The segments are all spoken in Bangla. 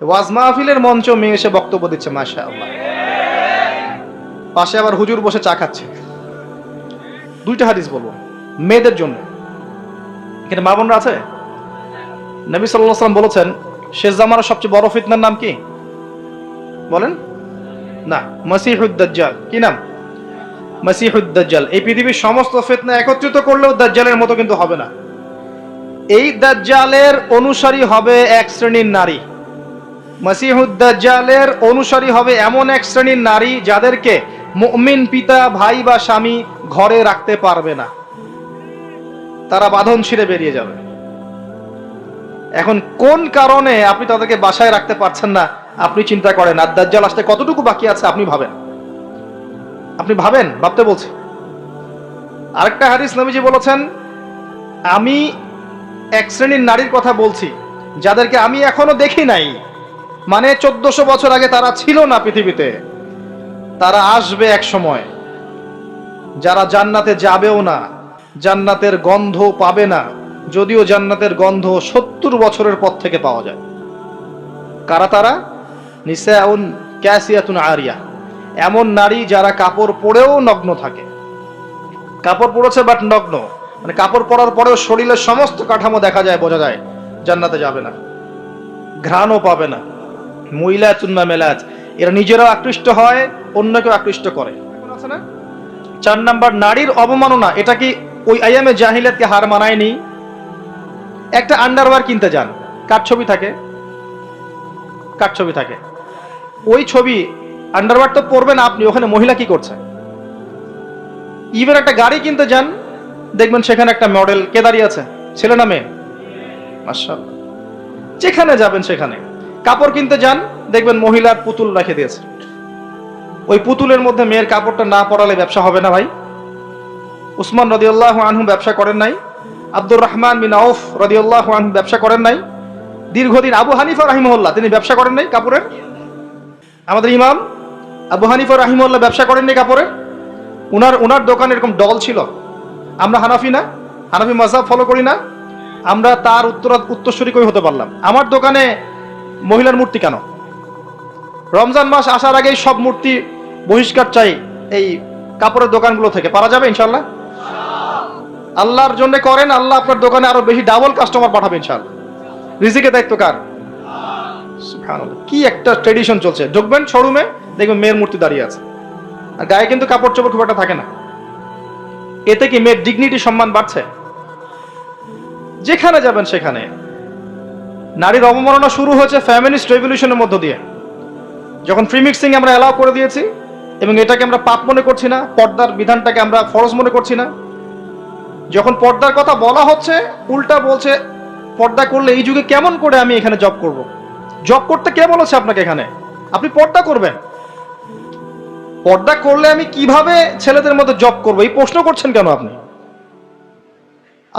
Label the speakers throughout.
Speaker 1: ওয়াজ মাহফিলের মঞ্চ মেয়ে এসে বক্তব্য দিচ্ছে মাসা আল্লাহ পাশে আবার হুজুর বসে চা খাচ্ছে। দুইটা হাদিস বলব, মেয়েদের জন্য। এখানে মা বোনরা আছে? নবী সাল্লাহ সাল্লাম বলেছেন, শেষ জামানের সবচেয়ে বড় ফিতনার নাম কি? বলেন? না মসিহুদ্দাজ্জাল কি নাম? মসিহুদ্দাজ্জাল এই পৃথিবীর সমস্ত ফিতনা একত্রিত করলেও দাজ্জালের মতো কিন্তু হবে না। এই দাজ্জালের অনুসারী হবে এক শ্রেণির নারী। মসিহুদ্দাজ্জালের অনুসারী হবে এমন এক শ্রেণির নারী যাদেরকে মুমিন পিতা, ভাই বা স্বামী ঘরে রাখতে পারবে না। তারা বাঁধন ছিঁড়ে বেরিয়ে যাবে। এখন কোন কারণে আপনি তাদেরকে বাসায় রাখতে পারছেন না, আপনি চিন্তা করেন, আর দাজ্জাল আসতে কতটুকু বাকি আছে আপনি ভাবেন? আপনি ভাবেন? ভাবতে বলছি। আরেকটা হাদিস নবীজি বলেছেন, আমি এক শ্রেণির নারীর কথা বলছি, যাদেরকে আমি এখনও দেখি নাই মানে চোদ্দশো বছর আগে তারা ছিল না পৃথিবীতে। তারা আসবে এক সময়। যারা জান্নাতে যাবেও না, জান্নাতের গন্ধ পাবে না, যদিও জান্নাতের গন্ধ সত্তর বছরের পর থেকে পাওয়া যায়। কারা তারা? নিসাউন ক্যাসিয়াতুন আরিয়া। এমন নারী যারা কাপড় পরেও নগ্ন থাকে। কাপড় পরেছে বাট নগ্ন। মানে কাপড় পরার পরেও শরীরের সমস্ত কাঠামো দেখা যায়, বোঝা যায়, জান্নাতে যাবে না। ঘ্রাণও পাবে না। মহিলা চুন্না মেলাজ, এরা নিজেরাও আকৃষ্ট হয়, অন্যকেও আকৃষ্ট করে। চার নাম্বার, নারীর অবমাননা, এটা কি ওই আইয়ামে জাহিলাতকে হার মানায়নি? একটা আন্ডারওয়্যার কিনতে যান, কার ছবি থাকে? কার ছবি থাকে? ওই ছবি আন্ডারওয়্যার তো পরবেন আপনি, ওখানে মহিলা কি করছে? ইভেন একটা গাড়ি কিনতে যান, দেখবেন সেখানে একটা মডেল কে দাঁড়িয়ে আছে? ছেলে না মেয়ে? যেখানে যাবেন সেখানে। কাপড় কিনতে যান, দেখবেন মহিলার পুতুল রেখে দিয়েছে। ওই পুতুলের মধ্যে মেয়ের কাপড়টা না পরালে ব্যবসা হবে না ভাই। উসমান রদিউল্লাহ আনহু ব্যবসা করেন নাই, আব্দুর রহমান বিন আউফ রদিউল্লাহ আনহু ব্যবসা করেন নাই, দীর্ঘদিন আবু হানিফা রাহিমহল্লা তিনি ব্যবসা করেন নাই কাপড়ের। আমাদের ইমাম আবু হানিফা রাহিমহল্লা ব্যবসা করেন নাই কাপড়ের উনার উনার দোকানে এরকম ডল ছিল। আমরা হানাফি না, হানাফি মাসাব ফলো করি না। আমরা তার উত্তর, উত্তরসূরি কই হতে পারলাম। আমার দোকানে মহিলার মূর্তি কেন? রমজান মাস আসার আগেই সব মূর্তি বহিষ্কার চাই এই কাপড়ের দোকানগুলো থেকে। পারা যাবে ইনশাল্লাহ আল্লাহর জন্য করেন, আল্লাহ আপনার দোকানে আরও বেশি ডাবল কাস্টমার পাঠাবে ইনশাল্লাহ রিজিকের দায়িত্ব কার? কি একটা ট্রেডিশন চলছে। ঢুকবেন শোরুমে দেখবেন মেয়ের মূর্তি দাঁড়িয়ে আছে। আর গায়ে কিন্তু কাপড় চোপড় খুব একটা থাকে না। এতে কি মেয়ের ডিগনিটি সম্মান বাড়ছে? যেখানে যাবেন সেখানে। নারীর অবমাননা শুরু হয়েছে ফ্যামিলিস্ট রেভলিউশনের মধ্য দিয়ে। যখন ফ্রি মিক্সিং আমরা অ্যালাউ করে দিয়েছি, এবং এটাকে আমরা পাপ মনে করছি না, পর্দার বিধানটাকে আমরা ফরজ মনে করছি না, যখন পর্দার কথা বলা হচ্ছে, উল্টা বলছে, পর্দা করলে এই যুগে কেমন করে আমি এখানে জব করব? জব করতে কে বলেছে আপনাকে এখানে? আপনি পর্দা করবেন। পর্দা করলে আমি কীভাবে ছেলেদের মধ্যে জব করব? এই প্রশ্ন করছেন কেন আপনি?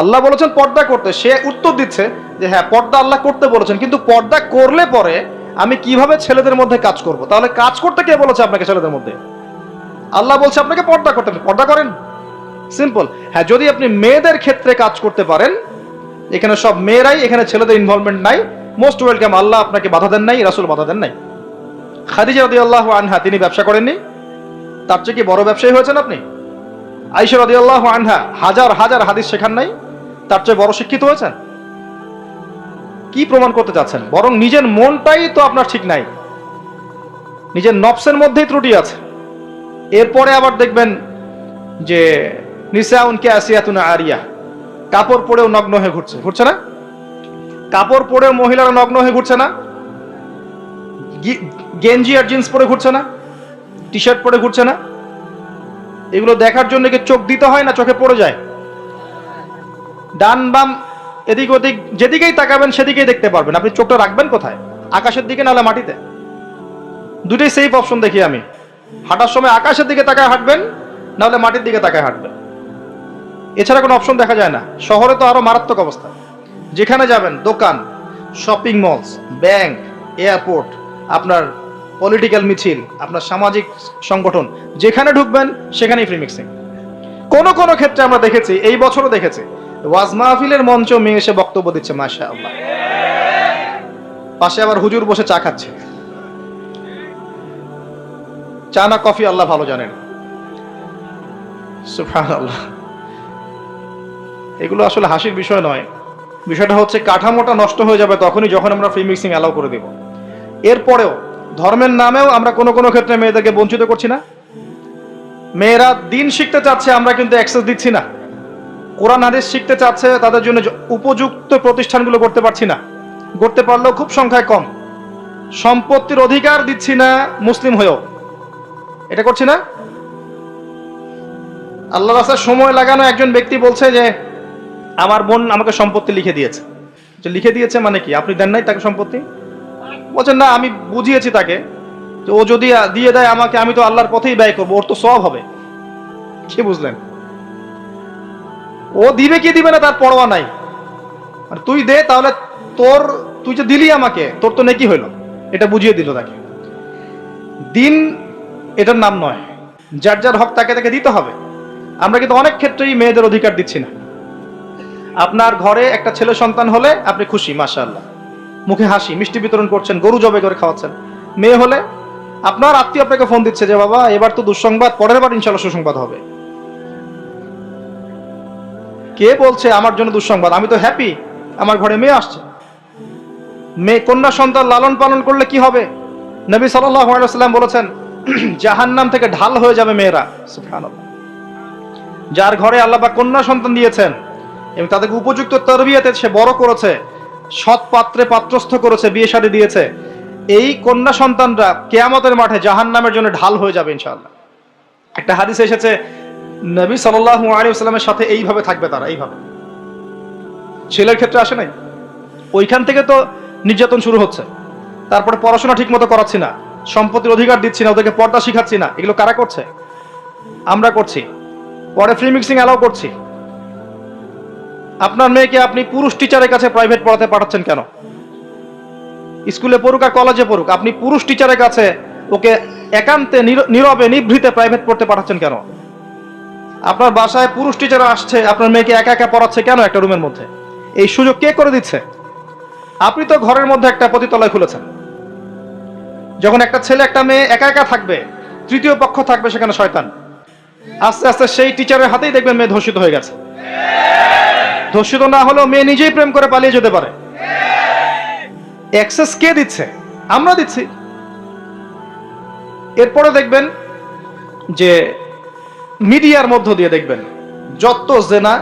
Speaker 1: আল্লাহ বলেছেন পর্দা করতে। সে উত্তর দিচ্ছে যে হ্যাঁ পর্দা আল্লাহ করতে বলেছেন, কিন্তু পর্দা করলে পরে আমি কীভাবে ছেলেদের মধ্যে কাজ করব? তাহলে কাজ করতে কে বলেছে আপনাকে ছেলেদের মধ্যে? আল্লাহ বলছে, আপনাকে পর্দা করতে পর্দা করেন। সিম্পল। হ্যাঁ যদি আপনি মেয়েদের ক্ষেত্রে কাজ করতে পারেন, এখানে সব মেয়েরাই, এখানে ছেলেদের ইনভলভমেন্ট নাই। মোস্ট ওয়েলকাম আল্লাহ আপনাকে বাধা দেন নাই, রাসুল বাধা দেন নাই। খাদিজা রদি আল্লাহ আনহা, তিনি ব্যবসা করেননি। তার চেয়ে কি বড় ব্যবসায়ী হয়েছেন আপনি? আইসা রদি আল্লাহ আনহা, হাজার হাজার হাদিস শেখান নাই। তার চেয়ে বড় শিক্ষিত হয়েছেন? কি প্রমাণ করতে চাচ্ছেন? বরং নিজের মনটাই তো আপনার ঠিক নাই। নিজের নফসের মধ্যেই ত্রুটি আছে। এরপরে আবার দেখবেন যে নিসাউনকে আসিয়াতুনা আরিয়া, কাপড় পরেও নগ্ন হয়ে ঘুরছে। ঘুরছে না? কাপড় পরেও মহিলারা নগ্ন হয়ে ঘুরছে না? গেঞ্জি আর জিন্স পরে ঘুরছে না? টি শার্ট পরে ঘুরছে না? এগুলো দেখার জন্য কি চোখ দিতে হয় না চোখে পড়ে যায়? ডান, বাম, এদিক, ওদিক, যেদিকেই তাকাবেন, সেদিকেই দেখতে পারবেন। আপনি চোখটা রাখবেন কোথায়? আকাশের দিকে নাহলে মাটিতে? দুটোই সেফ অপশন দেখি আমি। হাঁটার সময় আকাশের দিকে তাকায় হাঁটবেন, নাহলে মাটির দিকে তাকায় হাঁটবেন। এছাড়া কোনো অপশন দেখা যায় না। শহরে তো আরও মারাত্মক অবস্থা। যেখানে যাবেন, দোকান শপিং মলস ব্যাংক এয়ারপোর্ট আপনার পলিটিক্যাল মিছিল, আপনার সামাজিক সংগঠন, যেখানে ঢুকবেন, সেখানেই ফ্রি মিক্সিং কোন কোন ক্ষেত্রে আমরা দেখেছি, এই বছরও দেখেছি ওয়াজ মাহফিলের মঞ্চ মেয়ে এসে বক্তব্য দিচ্ছে মাশা আল্লাহ পাশে আবার হুজুর বসে চা খাচ্ছে। চা না কফি আল্লাহ ভালো জানেন। এগুলো আসলে হাসির বিষয় নয়। বিষয়টা হচ্ছে কাঠামোটা নষ্ট হয়ে যাবে তখনই যখন আমরা ফ্রি মিক্সিং অ্যালাউ করে দেব। এরপরেও ধর্মের নামেও আমরা কোনো কোনো ক্ষেত্রে মেয়েদেরকে বঞ্চিত করছি না। মেয়েরা দিন শিখতে চাচ্ছে, আমরা কিন্তু অ্যাক্সেস দিচ্ছি না। কোরআন হাদিস শিখতে চাচ্ছে, তাদের জন্য উপযুক্ত প্রতিষ্ঠানগুলো করতে পারছি না। করতে পারলেও খুব সংখ্যায় কম। সম্পত্তির অধিকার দিচ্ছি না মুসলিম হয়েও। এটা করছি না? আল্লাহ রাস্তায় সময় লাগানো একজন ব্যক্তি বলছে যে, আমার বোন আমাকে সম্পত্তি লিখে দিয়েছে। যে লিখে দিয়েছে মানে কি? আপনি দেন নাই তাকে সম্পত্তি? বলছেন না, আমি বুঝিয়েছি তাকে। যে ও যদি দিয়ে দেয় আমাকে, আমি তো আল্লাহর পথেই ব্যয় করব, ওর তো সব হবে। কি বুঝলেন? ও দিবে কি দিবে না তার পরোয়া নাই। আর তুই দে, তাহলে তোর, তুই যে দিলি আমাকে, তোর তো নেকি হইল। এটা বুঝিয়ে দিল তাকে। দিন এটার নাম নয়, যার যার হক তাকে তাকে দিতে হবে। আমরা কিন্তু অনেক ক্ষেত্রেই মেয়েদের অধিকার দিচ্ছি না। আপনার ঘরে একটা ছেলে সন্তান হলে আপনি খুশি, মাশাআল্লাহ। মুখে হাসি, মিষ্টি বিতরণ করছেন, গরু জবে করে খাওয়াচ্ছেন। মেয়ে হলে আপনার আত্মীয় আপনাকে ফোন দিচ্ছে যে, বাবা, এবার তো দুঃসংবাদ, পরের বার ইনশাল্লাহ সুসংবাদ হবে। কে বলছে আমার জন্য দুঃসংবাদ? আমি তো হ্যাপি আমার ঘরে মেয়ে আসছে। মেয়ে কন্যা সন্তান লালন পালন করলে কি হবে? নবী সাল্লাম বলেছেন, জাহান্নাম থেকে ঢাল হয়ে যাবে মেয়েরা। যার ঘরে আল্লাহ বা কন্যা সন্তান দিয়েছেন, এবং তাদেরকে উপযুক্ত তরবিয়াতে সে বড় করেছে, সৎ পাত্রে পাত্রস্থ করেছে, বিয়ে শাদী দিয়েছে, এই কন্যা সন্তানরা কেয়ামতের মাঠে জাহান্নামের জন্য ঢাল হয়ে যাবে ইনশাআল্লাহ। একটা হাদিস এসেছে নবী সাল্লাল্লাহু আলাইহি সাথে এইভাবে থাকবে তারা, এইভাবে। ছেলের ক্ষেত্রে আসে নাই? ওইখান থেকে তো নির্যাতন শুরু হচ্ছে। তারপরে পড়াশোনা ঠিক মতো করাচ্ছি না, সম্পত্তির অধিকার দিচ্ছি না, ওদেরকে পর্দা শিখাচ্ছি না। এগুলো কারা করছে? আমরা করছি। পরে ফ্রি মিক্সিং অ্যালাউ করছি। আপনার মেয়েকে আপনি পুরুষ টিচারের কাছে প্রাইভেট পড়াতে পাঠাচ্ছেন কেন? স্কুলে পড়ুক আর কলেজে পড়ুক, আপনি পুরুষ টিচারের কাছে ওকে একান্তে নীর- নীরবে নিভৃতে প্রাইভেট পড়তে পাঠাচ্ছেন কেন? আপনার বাসায় পুরুষ টিচার আসছে, আপনার মেয়েকে একা একা পড়াচ্ছে কেন একটা রুমের মধ্যে? এই সুযোগ কে করে দিচ্ছে? আপনি তো ঘরের মধ্যে একটা পতিতলায় খুলেছেন। যখন একটা ছেলে, একটা মেয়ে একা একা থাকবে, তৃতীয় পক্ষ থাকবে সেখানে শয়তান। আস্তে আস্তে সেই টিচারের হাতেই দেখবেন মেয়ে ধর্ষিত হয়ে গেছে। ধর্ষিত না হলেও মেয়ে নিজেই প্রেম করে পালিয়ে যেতে পারে। অ্যাক্সেস কে দিচ্ছে? আমরা দিচ্ছি। এরপরে দেখবেন যে মিডিয়ার মধ্য দিয়ে দেখবেন। যত জেনা,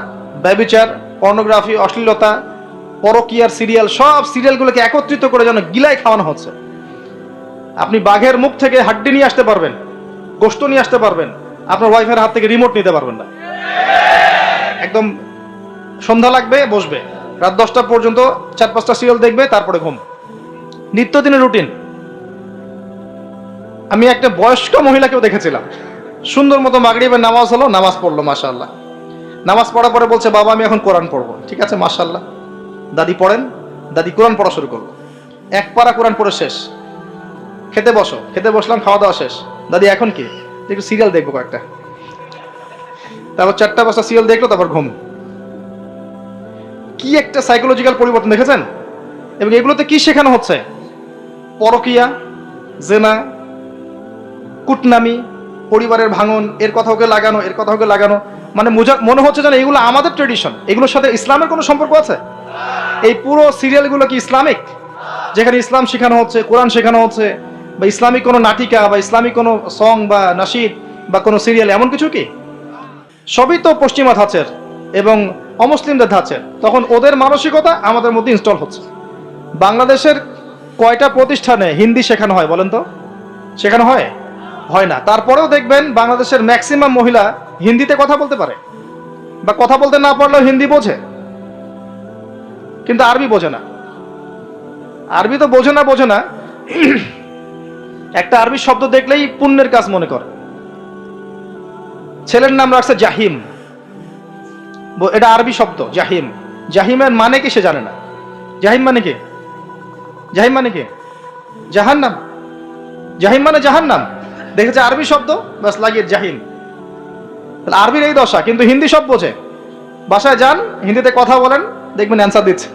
Speaker 1: ব্যবিচার, পর্নোগ্রাফি, অশ্লীলতা, পরকিয়ার সিরিয়াল, সব সিরিয়ালগুলোকে একত্রিত করে যেন গিলায় খাওয়ানো হচ্ছে। আপনি বাঘের মুখ থেকে হাড্ডি নিয়ে আসতে পারবেন গোস্ত নিয়ে আসতে পারবেন, আপনার ওয়াইফের হাত থেকে রিমোট নিতে পারবেন না। একদম সন্ধ্যা লাগবে, বসবে। রাত দশটা পর্যন্ত চার পাঁচটা সিরিয়াল দেখবে, তারপরে ঘুম। নিত্যদিনের রুটিন। আমি একটা বয়স্ক মহিলাকেও দেখেছিলাম। সুন্দর মতো মাগরিবের নামাজ হলো, নামাজ পড়ল মাশাল্লাহ নামাজ পড়ার পরে বলছে, বাবা, আমি এখন কোরআন পড়ব। ঠিক আছে মাশাল্লাহ দাদি পড়েন, দাদি কোরআন পড়া শুরু করল। এক পারা কোরআন পড়ে শেষ। খেতে বসো, খেতে বসলাম, খাওয়া দাওয়া শেষ। দাদি, এখন কি? একটু সিরিয়াল দেখব কয়েকটা। তারপর চারটা পাঁচটা সিরিয়াল দেখল, তারপর ঘুম। কি একটা সাইকোলজিক্যাল পরিবর্তন, দেখেছেন? এবং এগুলোতে কি শেখানো হচ্ছে? পরকিয়া, জেনা, কুটনামি পরিবারের ভাঙন, এর কথা ওকে লাগানো, এর কথা ওকে লাগানো মানে মনে হচ্ছে যেন এগুলো আমাদের ট্রেডিশন এগুলোর সাথে ইসলামের কোনো সম্পর্ক আছে? এই পুরো সিরিয়ালগুলো কি ইসলামিক? যেখানে ইসলাম শেখানো হচ্ছে, কোরআন শেখানো হচ্ছে, বা ইসলামিক কোনো নাটিকা, বা ইসলামিক কোনো সং বা নাসিদ, বা কোনো সিরিয়াল, এমন কিছু কি? সবই তো পশ্চিমা ধাঁচের এবং অমুসলিমদের ধাঁচের। তখন ওদের মানসিকতা আমাদের মধ্যে ইনস্টল হচ্ছে। বাংলাদেশের কয়টা প্রতিষ্ঠানে হিন্দি শেখানো হয় বলেন তো? শেখানো হয়? হয় না। তারপরেও দেখবেন বাংলাদেশের ম্যাক্সিমাম মহিলা হিন্দিতে কথা বলতে পারে। বা কথা বলতে না পারলেও হিন্দি বোঝে। কিন্তু আরবি বোঝে না। আরবি তো বোঝে না বোঝে না। একটা আরবি শব্দ দেখলেই পুণ্যের কাজ মনে করে। ছেলের নাম রাখছে জাহিম। এটা আরবি শব্দ, জাহিম। জাহিমের মানে কি সে জানে না। জাহিম মানে কি? জাহিম মানে কি? জাহান্নাম। জাহিম মানে জাহান্নাম। দেখেছে আরবি শব্দ? বাস লাগিয়ে জাহিম তাহলে আরবির এই দশা, কিন্তু হিন্দি সব বোঝে। বাসায় যান, হিন্দিতে কথা বলেন, দেখবেন অ্যান্সার দিচ্ছে।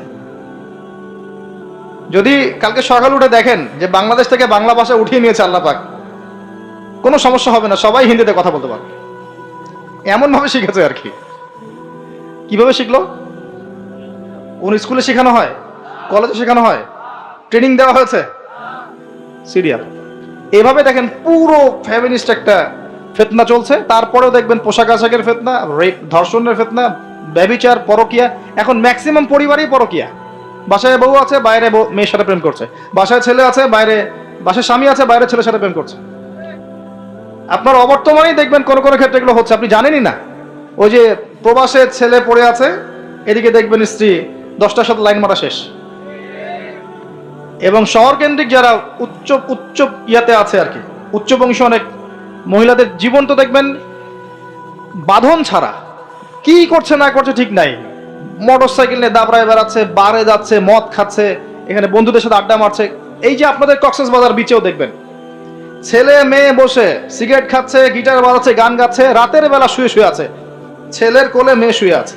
Speaker 1: যদি কালকে সকাল উঠে দেখেন যে বাংলাদেশ থেকে বাংলা ভাষা উঠিয়ে নিয়েছে আল্লাহ পাক, কোনো সমস্যা হবে না, সবাই হিন্দিতে কথা বলতে পারবে। এমন ভাবে শিখেছে আর কি। কীভাবে শিখলো? কোন স্কুলে শেখানো হয়? কলেজে শেখানো হয়? ট্রেনিং দেওয়া হয়েছে? সিরিয়াল। এভাবে দেখেন পুরো ফ্যামিনিস্ট একটা ফেতনা চলছে। তারপরেও দেখবেন পোশাক আশাকের ফেতনা রেপ ধর্ষণের ফেতনা, ব্যবিচার, পরকিয়া। এখন ম্যাক্সিমাম পরিবারই পরকিয়া। বাসায় বউ আছে, বাইরে মেয়ের সাথে প্রেম করছে। বাসায় ছেলে আছে, বাইরে, বাসায় স্বামী আছে, বাইরে ছেলের সাথে প্রেম করছে। আপনার অবর্তমানেই দেখবেন কোন কোন ক্ষেত্রে এগুলো হচ্ছে। আপনি জানেনই না। ওই যে প্রবাসে ছেলে পড়ে আছে, এদিকে দেখবেন স্ত্রী দশটার সাথে লাইন মারা শেষ। এবং শহর কেন্দ্রিক যারা উচ্চ উচ্চ ইয়াতে আছে আর কি উচ্চ বংশ অনেক মহিলাদের জীবন তো দেখবেন বাঁধন ছাড়া। কি করছে না করছে ঠিক নাই। মোটর সাইকেল নিয়ে দাবড়ায় বেড়াচ্ছে, বারে যাচ্ছে, মদ খাচ্ছে, এখানে বন্ধুদের সাথে আড্ডা মারছে। এই যে আপনাদের কক্সেস বাজার বিচেও দেখবেন। ছেলে, মেয়ে বসে সিগারেট খাচ্ছে, গিটার বাজাচ্ছে, গান গাচ্ছে, রাতের বেলা শুয়ে শুয়ে আছে। ছেলের কোলে মেয়ে শুয়ে আছে।